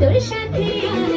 তোর সাথে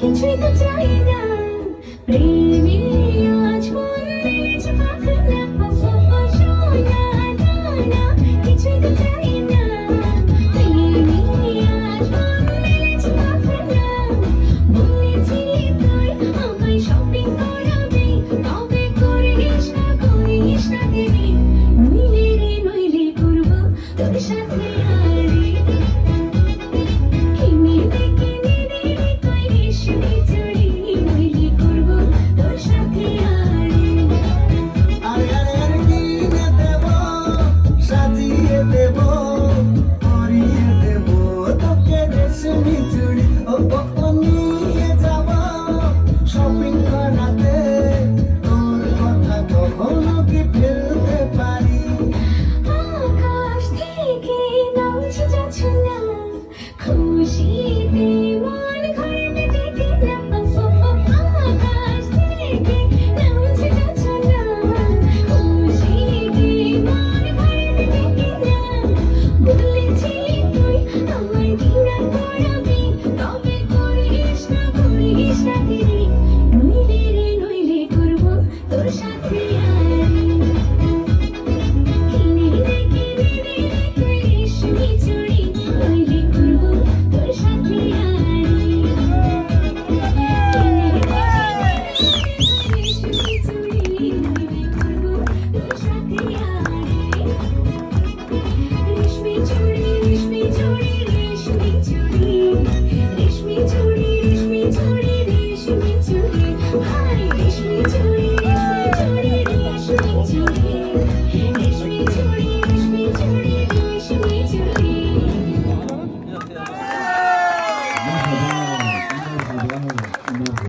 কিছুই তো চাই না। প্রেমী আজ মন মেরেছে পাখনা কিছুই তো চাই না। প্রেমী আজ মন মেরেছে পাখনা বলেছিলি তুই আমায় শপিং করাবি, তবে করিস না করিস না দেরি নইলে রে নইলে করব তোর সাথে